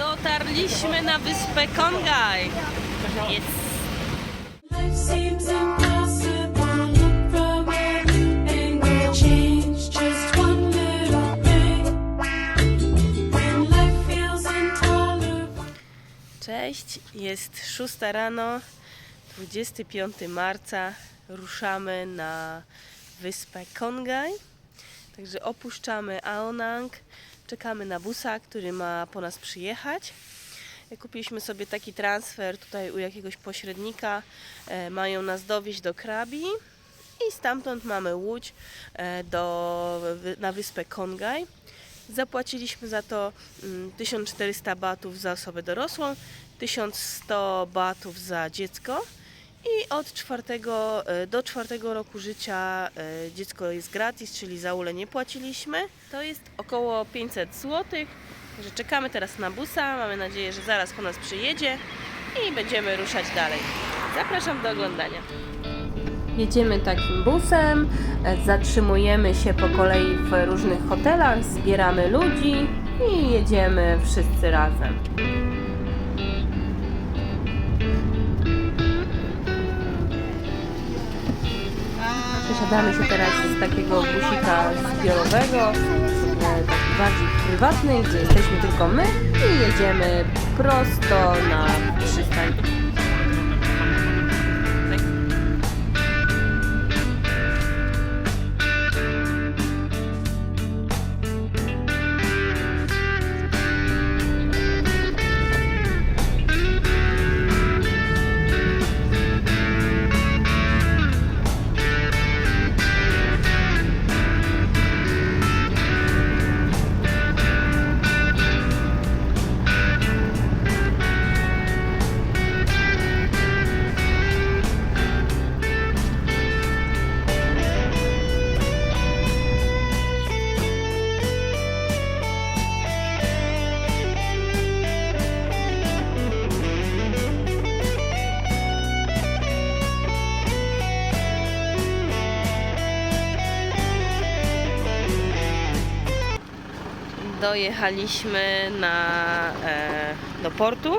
Dotarliśmy na wyspę Kongaj. Intolerable. Cześć, jest 6 rano, 25 marca. Ruszamy na wyspę Kongaj. Także opuszczamy Aonang. Czekamy na busa, który ma po nas przyjechać. Kupiliśmy sobie taki transfer tutaj u jakiegoś pośrednika. E, mają nas dowieźć do Krabi i stamtąd mamy łódź e, do, na wyspę Kongaj. Zapłaciliśmy za to mm, 1400 batów za osobę dorosłą, 1100 batów za dziecko i od czwartego, e, do czwartego roku życia e, dziecko jest gratis, czyli za ulę nie płaciliśmy. To jest około 500 zł. Także czekamy teraz na busa. Mamy nadzieję, że zaraz po nas przyjedzie i będziemy ruszać dalej. Zapraszam do oglądania. Jedziemy takim busem, e, zatrzymujemy się po kolei w różnych hotelach, zbieramy ludzi i jedziemy wszyscy razem. Przesiadamy się teraz z takiego busika zbiorowego, e, taki bardziej prywatny, gdzie jesteśmy tylko my i jedziemy prosto na przystań. Dojechaliśmy na, e, do portu.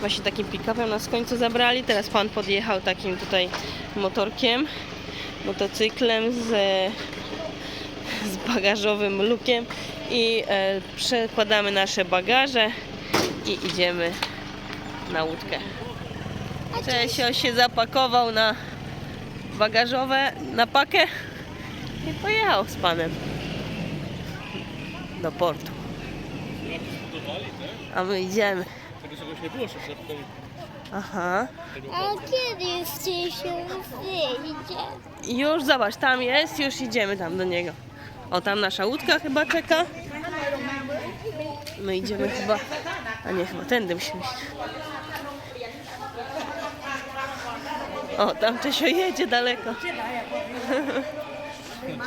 Właśnie takim pick-upem nas w końcu zabrali. Teraz pan podjechał takim tutaj motorkiem, motocyklem z, z bagażowym lukiem i e, przekładamy nasze bagaże i idziemy na łódkę. Czesio się zapakował na bagażowe, na pakę i pojechał z panem do portu. A my idziemy. Tego czegoś nie było jeszcze tutaj. Aha. A kiedy się wyjdzie? Już zobacz, tam jest, już idziemy tam do niego. O, tam nasza łódka chyba czeka. My idziemy chyba. A nie, chyba tędy musimy iść. O, tam Czesio jedzie daleko.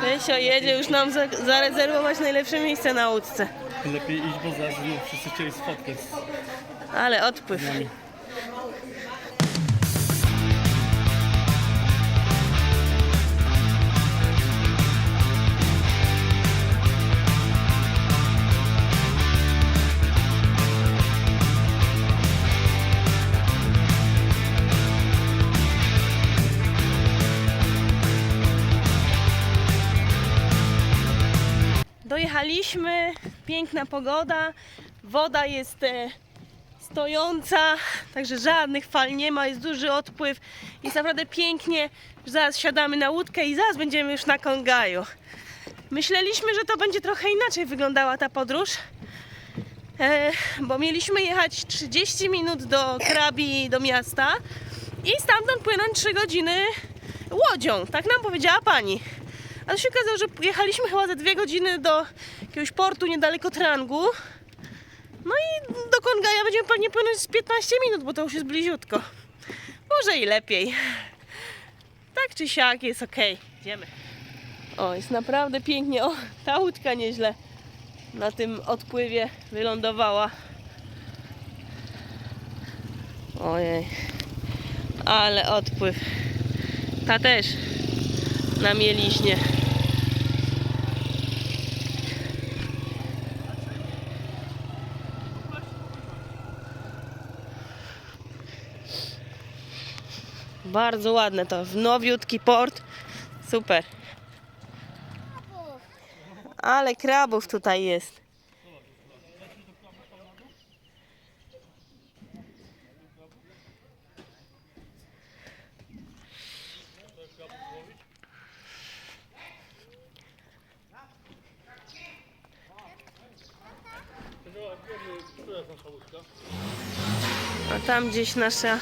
Czesio jedzie już nam za, zarezerwować najlepsze miejsce na łódce. Lepiej iść, bo zaraz będą wszyscy chcieli spotkać. Ale odpływ. Dojechaliśmy, piękna pogoda, woda jest e, stojąca, także żadnych fal nie ma, jest duży odpływ, jest naprawdę pięknie. Zaraz siadamy na łódkę i zaraz będziemy już na Kongaju. Myśleliśmy, że to będzie trochę inaczej wyglądała ta podróż, e, bo mieliśmy jechać 30 minut do Krabi, do miasta i stamtąd płynąć 3 godziny łodzią, tak nam powiedziała pani. Ale się okazało, że jechaliśmy chyba za dwie godziny do jakiegoś portu niedaleko Trangu. No i do Kongaja będziemy pewnie płynąć z 15 minut, bo to już jest bliziutko. Może i lepiej. Tak czy siak jest ok. Idziemy. O, jest naprawdę pięknie. O, ta łódka nieźle na tym odpływie wylądowała. Ojej. Ale odpływ. Ta też na mieliśnie. Bardzo ładne to. W nowiutki port. Super. Ale krabów tutaj jest. A tam gdzieś nasza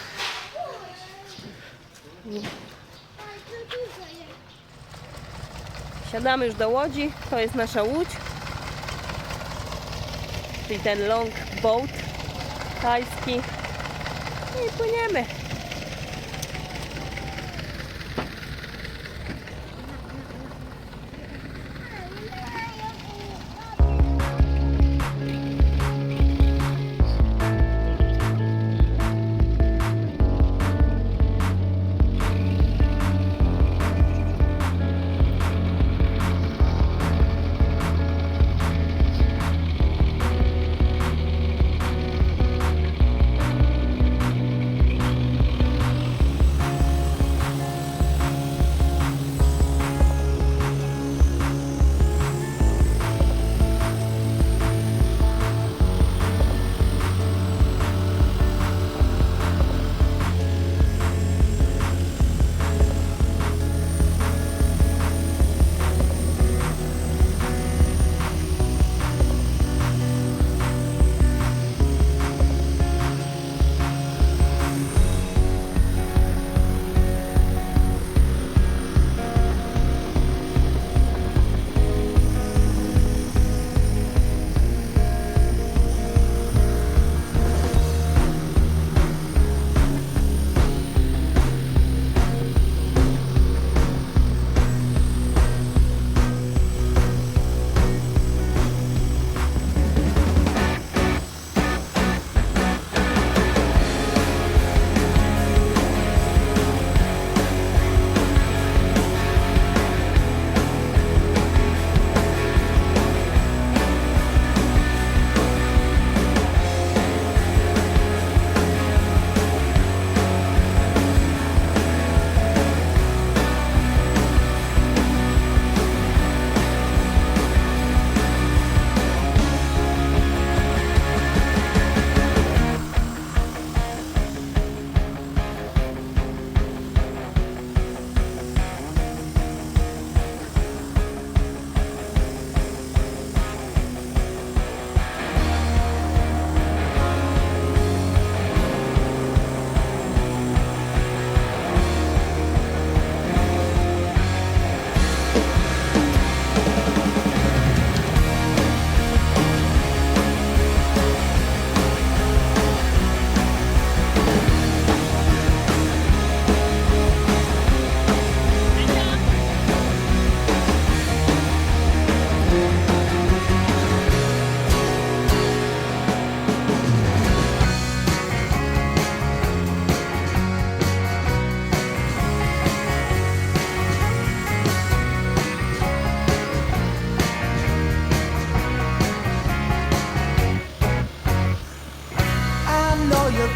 Siadamy już do łodzi. To jest nasza łódź. Czyli ten long boat tajski. I płyniemy.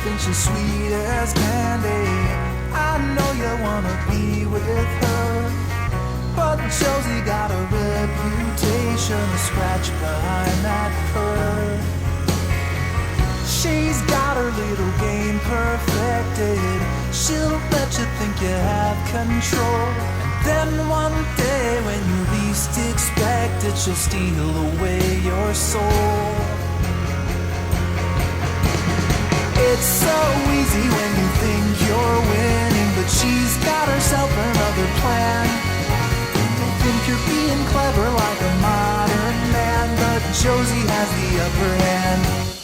She's sweet as candy. I know you wanna be with her. But Josie got a reputation to scratch behind that purr. She's got her little game perfected. She'll let you think you have control. And then one day, when you least expect it, she'll steal away your soul. It's so easy when you think you're winning, but she's got herself another plan. You think you're being clever like a modern man, but Josie has the upper hand.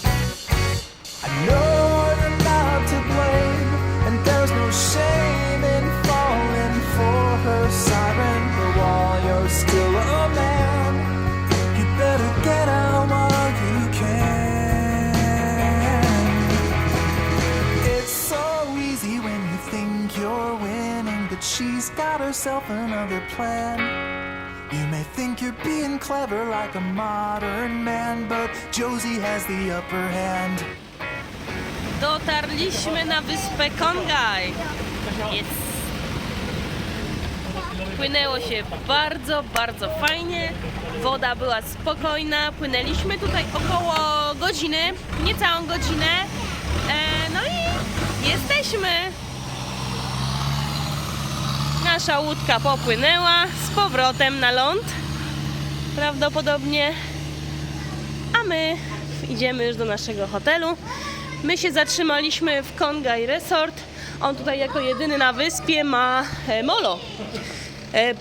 Herself another plan. You may think you're being clever like a modern man, but Josie has the upper hand. Dotarliśmy na wyspę Kongaj. Jest. Płynęło się bardzo, bardzo fajnie. Woda była spokojna. Płynęliśmy tutaj około godziny, niecałą godzinę. E, no i jesteśmy. Nasza łódka popłynęła z powrotem na ląd. Prawdopodobnie. A my idziemy już do naszego hotelu. My się zatrzymaliśmy w Kongai Resort. On tutaj jako jedyny na wyspie ma e, molo. E,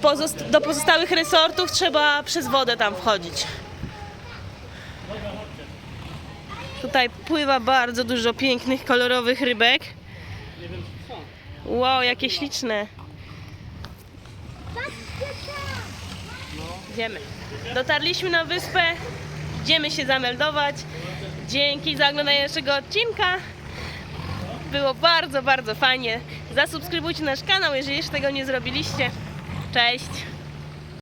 do pozostałych resortów trzeba przez wodę tam wchodzić. Tutaj pływa bardzo dużo pięknych, kolorowych rybek. Wow, jakie śliczne. Idziemy. Dotarliśmy na wyspę. Idziemy się zameldować. Dzięki za oglądanie naszego odcinka. Było bardzo, bardzo fajnie. Zasubskrybujcie nasz kanał, jeżeli jeszcze tego nie zrobiliście. Cześć!